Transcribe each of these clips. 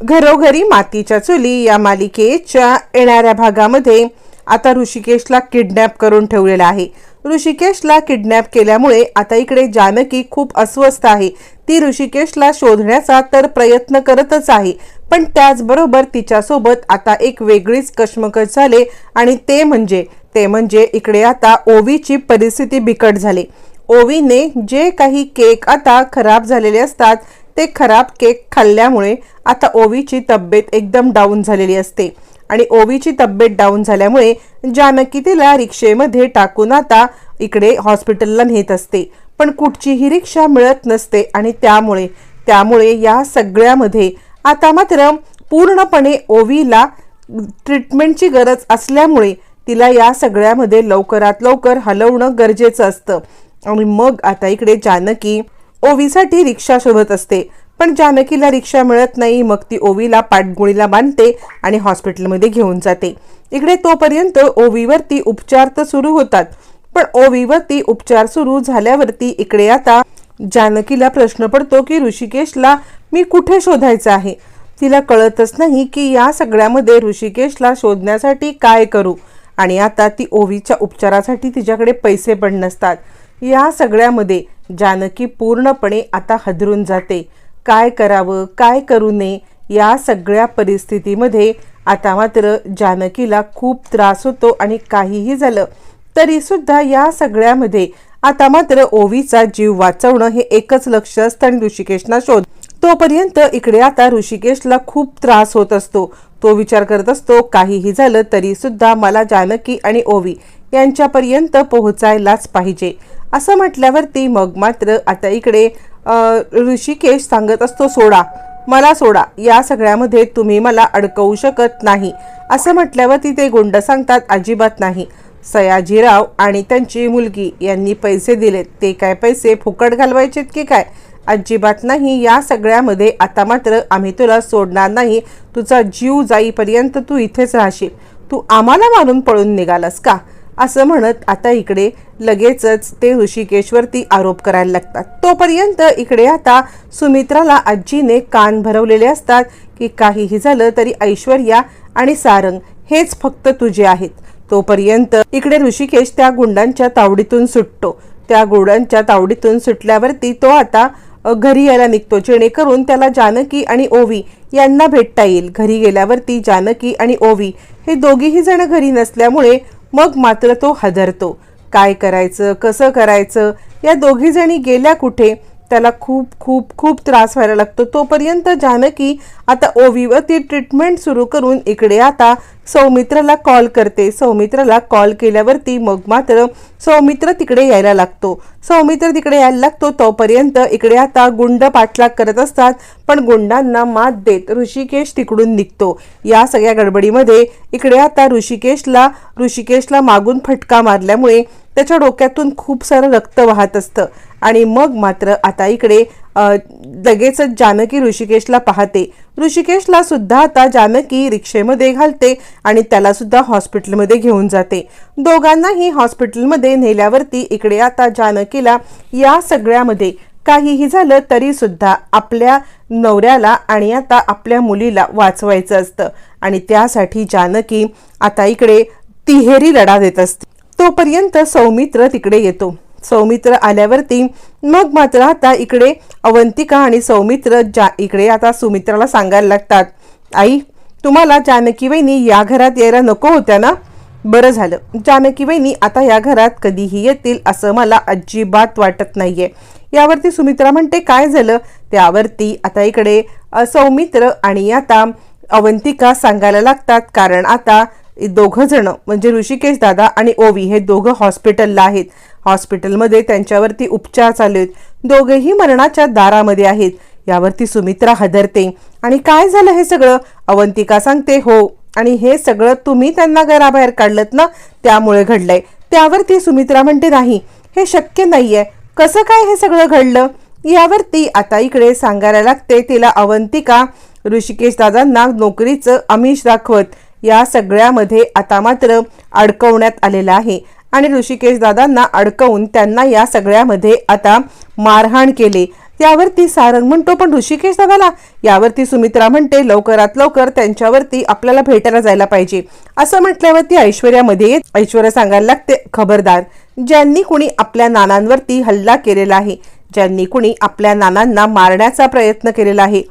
घरोघरी मातीच्या चुली या मालिकेच्या येणाऱ्या भागामध्ये आता ऋषिकेशला किडनॅप करून ठेवलेला आहे. ऋषिकेशला किडनॅप केल्यामुळे आता इकडे जानकी खूप अस्वस्थ आहे. ती ऋषिकेशला शोधण्याचा तर प्रयत्न करतच आहे पण त्याचबरोबर तिच्यासोबत आता एक वेगळीच कशमकश झाले आणि ते म्हणजे ते म्हणजे इकडे आता ओवीची परिस्थिती बिकट झाली. ओवीने जे काही केक आता खराब झालेले असतात ते खराब केक खाल्ल्यामुळे आता ओवीची तब्येत एकदम डाऊन झालेली असते. आणि ओवीची तब्येत डाऊन झाल्यामुळे जानकी तिला रिक्षेमध्ये टाकून आता इकडे हॉस्पिटलला नेत असते. पण कुठचीही रिक्षा मिळत नसते आणि त्यामुळे त्यामुळे या सगळ्यामध्ये आता मात्र पूर्णपणे ओवीला ट्रीटमेंटची गरज असल्यामुळे तिला या सगळ्यामध्ये लवकरात लवकर हलवणं गरजेचं असतं. आणि मग आता इकडे जानकी ओवीसाठी रिक्षा शोधत असते. पण जानकीला रिक्षा मिळत नाही मग ती ओवीला पाठगोळीला बांधते आणि हॉस्पिटलमध्ये घेऊन जाते. इकडे तोपर्यंत ओवीवरती उपचार तर सुरू होतात. पण ओवीवरती उपचार सुरू झाल्यावरती इकडे आता जानकीला प्रश्न पडतो की ऋषिकेशला मी कुठे शोधायचं आहे? तिला कळतच नाही की या सगळ्यामध्ये ऋषिकेशला शोधण्यासाठी काय करू? आणि आता ती ओवीच्या उपचारासाठी तिच्याकडे पैसे पण नसतात. या सगळ्यामध्ये जानकी पूर्णपणे आता हदरून जाते. काय करावं काय करू नये या सगळ्या परिस्थितीमध्ये आता मात्र जानकीला खूप त्रास होतो आणि काहीही झालं तरीसुद्धा या सगळ्यामध्ये आता मात्र ओवीचा जीव वाचवणं हे एकच लक्ष असतं आणि ऋषिकेशना शोध. तोपर्यंत इकडे आता ऋषिकेशला खूप त्रास होत असतो. तो विचार करत असतो काहीही झालं तरीसुद्धा मला जानकी आणि ओवी यांच्यापर्यंत पोहोचायलाच पाहिजे. असं म्हटल्यावरती मग मात्र आता इकडे ऋषिकेश सांगत असतो सोडा मला सोडा या सगळ्यामध्ये तुम्ही मला अडकवू शकत नाही. असं म्हटल्यावरती ते गुंड सांगतात अजिबात नाही. सयाजीराव आणि त्यांची मुलगी यांनी पैसे दिलेत. ते काय पैसे फुकट घालवायचेत की काय? अजिबात नाही. या सगळ्यामध्ये आता मात्र आम्ही तुला सोडणार नाही. तुझा जीव जाईपर्यंत तू इथेच राहशील. तू आम्हाला मारून पळून निघालास का? असं म्हणत आता इकडे लगेचच ते ऋषिकेशवरती आरोप करायला लागतात. तोपर्यंत इकडे आता सुमित्राला आजीने कान भरवलेले असतात की काहीही झालं तरी ऐश्वर्या आणि सारंग हेच फक्त तुझे आहेत. तोपर्यंत इकडे ऋषिकेश त्या गुंडांच्या तावडीतून सुटतो. त्या गुंडांच्या तावडीतून सुटल्यावरती तो आता घरी यायला निघतो. जेणेकरून त्याला जानकी आणि ओवी यांना भेटता येईल. घरी गेल्यावरती जानकी आणि ओवी हे दोघीही जण घरी नसल्यामुळे मग मात्र तो हादरतो. काय करायचं कसं करायचं? या दोघीजणी गेल्या कुठे? त्याला खूप खूप खूप त्रास व्हायला लागतो. तोपर्यंत जानकी आता ओवीवरती ट्रीटमेंट सुरू करून इकडे आता सौमित्रला कॉल करते. सौमित्रला कॉल केल्यावरती मग मात्र सौमित्र तिकडे यायला लागतो. सौमित्र तिकडे यायला लागतो तोपर्यंत इकडे आता गुंड पाठलाग करत असतात पण गुंडांना मात देत ऋषिकेश तिकडून निघतो. या सगळ्या गडबडीमध्ये इकडे आता ऋषिकेशला ऋषिकेशला मागून फटका मारल्यामुळे त्याच्या डोक्यातून खूप सारं रक्त वाहत असतं. आणि मग मात्र आता इकडे लगेचच जानकी ऋषिकेशला पाहते. ऋषिकेशला सुद्धा आता जानकी रिक्षेमध्ये घालते आणि त्याला सुद्धा हॉस्पिटलमध्ये घेऊन जाते. दोघांनाही हॉस्पिटलमध्ये नेल्यावरती इकडे आता जानकीला या सगळ्यामध्ये काहीही झालं तरी सुद्धा आपल्या नवऱ्याला आणि आता आपल्या मुलीला वाचवायचं असतं. आणि त्यासाठी जानकी आता इकडे तिहेरी लढा देत असते. तोपर्यंत सौमित्र तिकडे येतो. सौमित्र आल्यावरती मग मात्र आता इकडे अवंतिका आणि सौमित्र जा इकडे आता सुमित्राला सांगायला लागतात आई तुम्हाला जानकी वहिनी या घरात यायला नको होत्या ना? बरं झालं. जानकी वहिनी आता या घरात कधीही येतील असं मला अजिबात वाटत नाहीये. यावरती सुमित्रा म्हणते काय झालं? त्यावरती आता इकडे सौमित्र आणि आता अवंतिका सांगायला लागतात कारण आता दोघं जण म्हणजे ऋषिकेश दादा आणि ओवी हे दोघं हॉस्पिटलला आहेत. हॉस्पिटलमध्ये त्यांच्यावरती उपचार चालू आहेत. दोघेही मरणाच्या दारामध्ये आहेत. यावरती सुमित्रा हदरते. आणि काय झालं हे सगळं? अवंतिका सांगते हो आणि हे सगळं तुम्ही त्यांना घराबाहेर काढलत ना त्यामुळे घडलंय. त्यावरती सुमित्रा म्हणते नाही हे शक्य नाहीये. कसं काय हे सगळं घडलं? यावरती आता इकडे सांगायला लागते तिला अवंतिका ऋषिकेश दादांना नोकरीचं आमिष दाखवत. या सगळ्यामध्ये आता मात्र अडकवण्यात आलेलं आहे. आणि ऋषिकेश दादांना अडकवून त्यांना या सगळ्यामध्ये आता मारहाण केले. त्यावरती सारंग म्हणतो पण ऋषिकेश दादाला यावरती सुमित्रा म्हणते लवकरात लवकर त्यांच्यावरती आपल्याला भेटायला जायला पाहिजे. असं म्हटल्यावरती ऐश्वर्यामध्ये ऐश्वर्या सांगायला लागते खबरदार ज्यांनी कुणी आपल्या नानांवरती हल्ला केलेला आहे ज्यांनी कुणी आपल्या नानांना मारण्याचा प्रयत्न केलेला आहे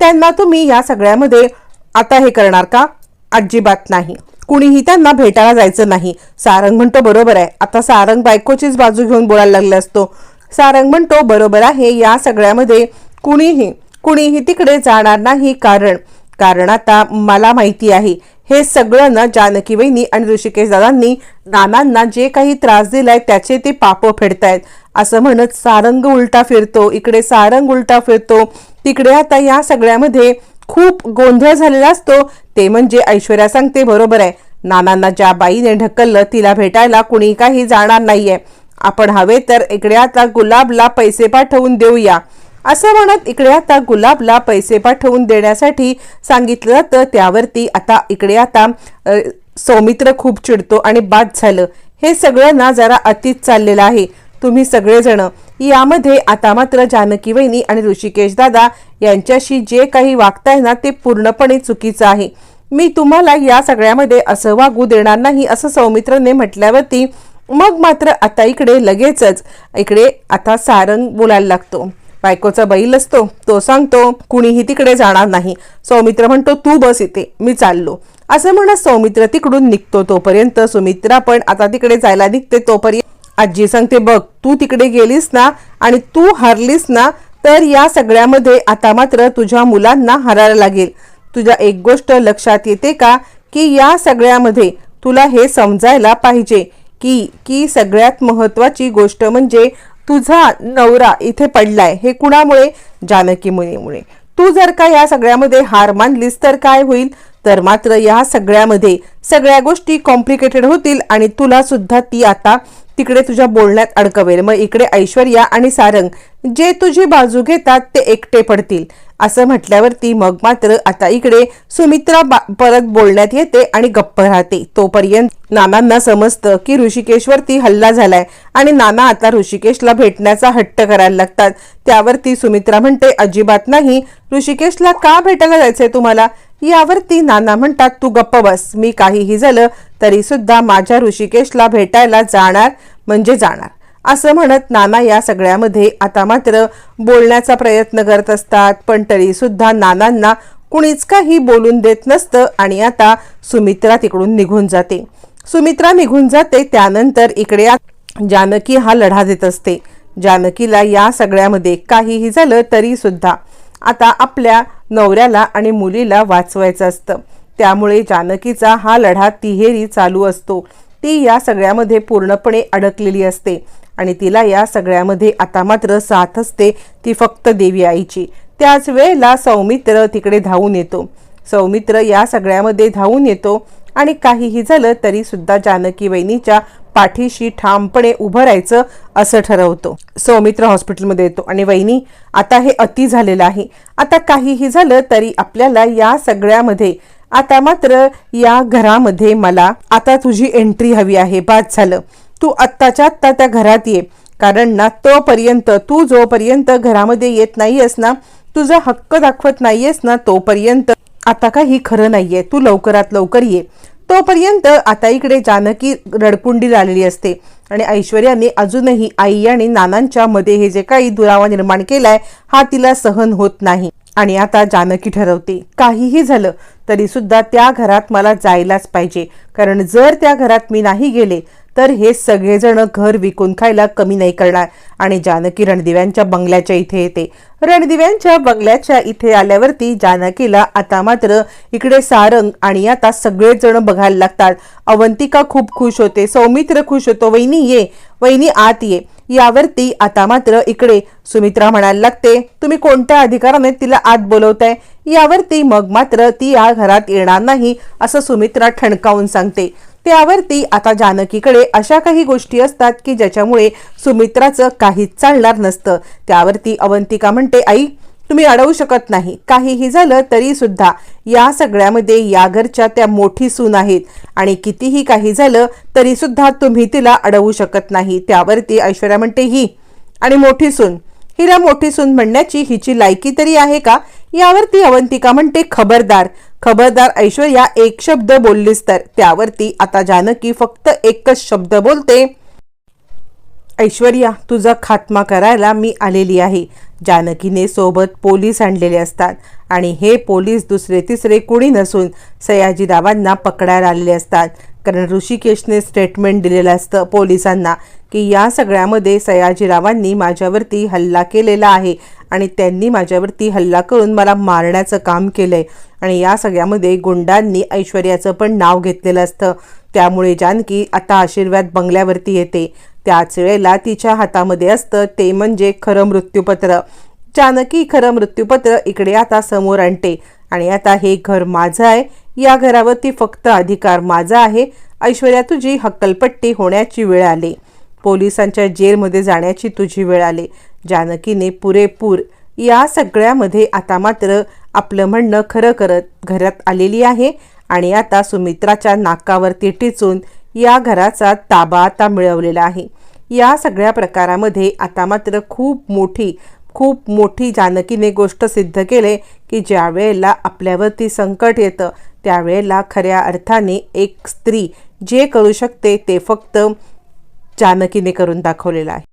त्यांना तुम्ही या सगळ्यामध्ये आता हे करणार का? अजिबात नाही. कुणीही त्यांना भेटायला जायचं नाही. सारंग म्हणतो बरोबर आहे. आता सारंग बायकोचीच बाजू घेऊन बोलायला लागला असतो. सारंग म्हणतो बरोबर आहे. या सगळ्यामध्ये कुणीही कुणीही तिकडे जाणार नाही. कारण कारण आता मला माहिती आहे हे सगळं ना जानकी वहिनी आणि ऋषिकेश दादांनी नानांना जे काही त्रास दिलाय त्याचे ते पाप फेडतायत. असं म्हणत सारंग उलटा फिरतो. इकडे सारंग उलटा फिरतो. तिकडे आता या सगळ्यामध्ये खूप गोंधळ झालेला असतो. ते म्हणजे ऐश्वर्या सांगते बरोबर आहे. नानांना ज्या बाईने ढकललं तिला भेटायला कुणी काही जाणार नाहीये. आपण हवे तर इकडे आता गुलाबला पैसे पाठवून देऊया. असं म्हणत इकडे आता गुलाबला पैसे पाठवून देण्यासाठी सांगितलं जातं. त्यावरती आता इकडे आता सौमित्र खूप चिडतो आणि बाद झालं. हे सगळं ना जरा अतीत चाललेलं आहे. तुम्ही सगळेजण यामध्ये आता मात्र जानकी वहिनी आणि ऋषिकेश दादा यांच्याशी जे काही वागताय ना ते पूर्णपणे चुकीचं आहे. मी तुम्हाला या सगळ्यामध्ये असं वागू देणार नाही असं सौमित्रने म्हटल्यावरती मग मात्र आता इकडे लगेचच इकडे आता सारंग बोलायला लागतो. बायकोचा बैल असतो तो सांगतो कुणीही तिकडे जाणार नाही. सौमित्र म्हणतो तू बस इथे मी चाललो. असं म्हणत सौमित्र तिकडून निघतो तोपर्यंत. सुमित्रा पण आता तिकडे जायला निघते तोपर्यंत. आजी सांगते बघ तू तिकडे गेलीस ना आणि तू हारलीस ना तर या सगळ्यामध्ये आता मात्र तुझ्या मुलांना हरायला लागेल. तुझ्या एक गोष्ट लक्षात येते का? की या सगळ्यामध्ये तुला हे समजायला पाहिजे की की सगळ्यात महत्वाची गोष्ट म्हणजे तुझा नवरा इथे पडलाय. हे कुणामुळे? जानकी मुनीमुळे. तू जर का या सगळ्यामध्ये हार मानलीस तर काय होईल? तर मात्र या सगळ्यामध्ये सगळ्या गोष्टी कॉम्प्लिकेटेड होतील आणि तुला सुद्धा ती आता तिकडे तुझ्या बोलण्यात अडकवेल. मग इकडे ऐश्वर्या आणि सारंग जे तुझी बाजू घेतात ते एकटे पडतील. असं म्हटल्यावरती मग मात्र आता इकडे सुमित्रा परत बोलण्यात येते आणि गप्प राहते. तोपर्यंत नानांना समजतं की ऋषिकेशवरती हल्ला झालाय आणि नाना आता ऋषिकेशला भेटण्याचा हट्ट करायला लागतात. त्यावरती सुमित्रा म्हणते अजिबात नाही. ऋषिकेशला का भेटायला जायचंय तुम्हाला? यावरती नाना म्हणतात तू गप्प बस. मी काहीही झालं तरीसुद्धा माझ्या ऋषिकेशला भेटायला जाणार म्हणजे जाणार. असं म्हणत नाना या सगळ्यामध्ये आता मात्र बोलण्याचा प्रयत्न करत असतात. पण तरीसुद्धा नानांना कुणीच काही बोलून देत नसतं आणि आता सुमित्रा तिकडून निघून जाते. सुमित्रा निघून जाते त्यानंतर इकडे जानकी हा लढा देत असते. जानकीला या सगळ्यामध्ये काहीही झालं तरीसुद्धा आता आपल्या नवऱ्याला आणि मुलीला वाचवायचं असतं. त्यामुळे जानकीचा हा लढा तिहेरी चालू असतो. ती या सगळ्यामध्ये पूर्णपणे अडकलेली असते आणि तिला या सगळ्यामध्ये आता मात्र साथ असते ती फक्त देवी आईची. त्याच वेळेला सौमित्र तिकडे धावून येतो. सौमित्र या सगळ्यामध्ये धावून येतो आणि काहीही झालं तरी सुद्धा जानकी वहिनीच्या पाठीशी ठामपणे उभं राहायचं असं ठरवतो. सौमित्र हॉस्पिटलमध्ये येतो आणि वहिनी आता हे अति झालेलं आहे. आता काहीही झालं तरी आपल्याला या सगळ्यामध्ये आता मात्र या घरामध्ये मला आता तुझी एंट्री हवी आहे. बाद झालं. तू आत्ताच्या आत्ता त्या घरात ये. कारण ना तोपर्यंत तू जोपर्यंत घरामध्ये येत नाहीयेस ना तुझा हक्क दाखवत नाहीयेस ना तोपर्यंत आता काही खरं नाहीये. तू लवकरात लवकर ये. तोपर्यंत आता इकडे जानकी रडकुंडी झालेली असते. आणि ऐश्वर्याने अजूनही आई आणि नानांच्या मध्ये हे जे काही दुरावा निर्माण केलाय हा तिला सहन होत नाही. आणि आता जानकी ठरवते. काहीही झालं तरी सुद्धा त्या घरात मला जायलाच पाहिजे. कारण जर त्या घरात मी नाही गेले तर हे सगळेजण घर विकून खायला कमी नाही करणार. आणि जानकी रणदिव्यांच्या बंगल्याच्या इथे येते. रणदिव्यांच्या बंगल्याच्या इथे आल्यावरती जानकीला आता मात्र इकडे सारंग आणि आता सगळेजण बघायला लागतात. अवंतिका खूप खुश होते. सौमित्र खुश होतो. वहिनी ये. वहिनी आत ये. यावरती आता मात्र इकडे सुमित्रा म्हणायला लागते तुम्ही कोणत्या अधिकाराने तिला आत बोलवताय? यावरती मग मात्र ती या घरात येणार नाही असं सुमित्रा ठणकावून सांगते. त्यावरती आता जानकीकडे अशा काही गोष्टी असतात की ज्याच्यामुळे सुमित्राचं काहीच चालणार नसतं. त्यावरती अवंतिका म्हणते आई तुम्ही अडवू शकत नाही. काहीही झालं तरी सुद्धा या सगळ्यामध्ये या घरच्या त्या मोठी सून आहेत. आणि कितीही काही झालं तरी सुद्धा तुम्ही तिला अडवू शकत नाही. त्यावरती ऐश्वर्या म्हणते ही आणि मोठी सून. हिला मोठी सून म्हणण्याची हिची लायकी तरी आहे का? यावरती अवंतिका म्हणते खबरदार. खबरदार ऐश्वर्या एक शब्द बोललीस तर. त्यावरती आता जानकी फक्त एकच शब्द बोलते ऐश्वर्या तुझा खात्मा करायला मी आलेली आहे. जानकीने सोबत पोलीस आणलेले असतात आणि हे पोलीस दुसरे तिसरे कुणी नसून सयाजीरावांना पकडायला आलेले असतात. कारण ऋषिकेशने स्टेटमेंट दिलेलं असतं पोलिसांना की या सगळ्यामध्ये सयाजीरावांनी माझ्यावरती हल्ला केलेला आहे आणि त्यांनी माझ्यावरती हल्ला करून मला मारण्याचं काम केलं आहे आणि या सगळ्यामध्ये गुंडांनी ऐश्वर्याचं पण नाव घेतलेलं असतं. त्यामुळे जानकी आता आशीर्वाद बंगल्यावरती येते. त्याच वेळेला तिच्या हातामध्ये असतं ते म्हणजे खरं मृत्यूपत्र. जानकी खरं मृत्यूपत्र इकडे आता समोर आणते. आणि आता हे घर माझं आहे. या घरावरती फक्त अधिकार माझा आहे. ऐश्वर्या तुझी हक्कलपट्टी होण्याची वेळ आली. पोलिसांच्या जेलमध्ये जाण्याची तुझी वेळ आली. जानकीने पुरेपूर या सगळ्यामध्ये आता मात्र आपलं म्हणणं खरं करत घरात आलेली आहे. आणि आता सुमित्राच्या नाकावरती टिचून या घराचा ताबा आता मिळवलेला आहे. या सगळ्या प्रकारामध्ये आता मात्र खूप मोठी खूप मोठी जानकीने गोष्ट सिद्ध केले की ज्या वेळेला आपल्यावरती संकट येतं त्यावेळेला खऱ्या अर्थाने एक स्त्री जे करू शकते ते फक्त जानकीने करून दाखवलेलं आहे.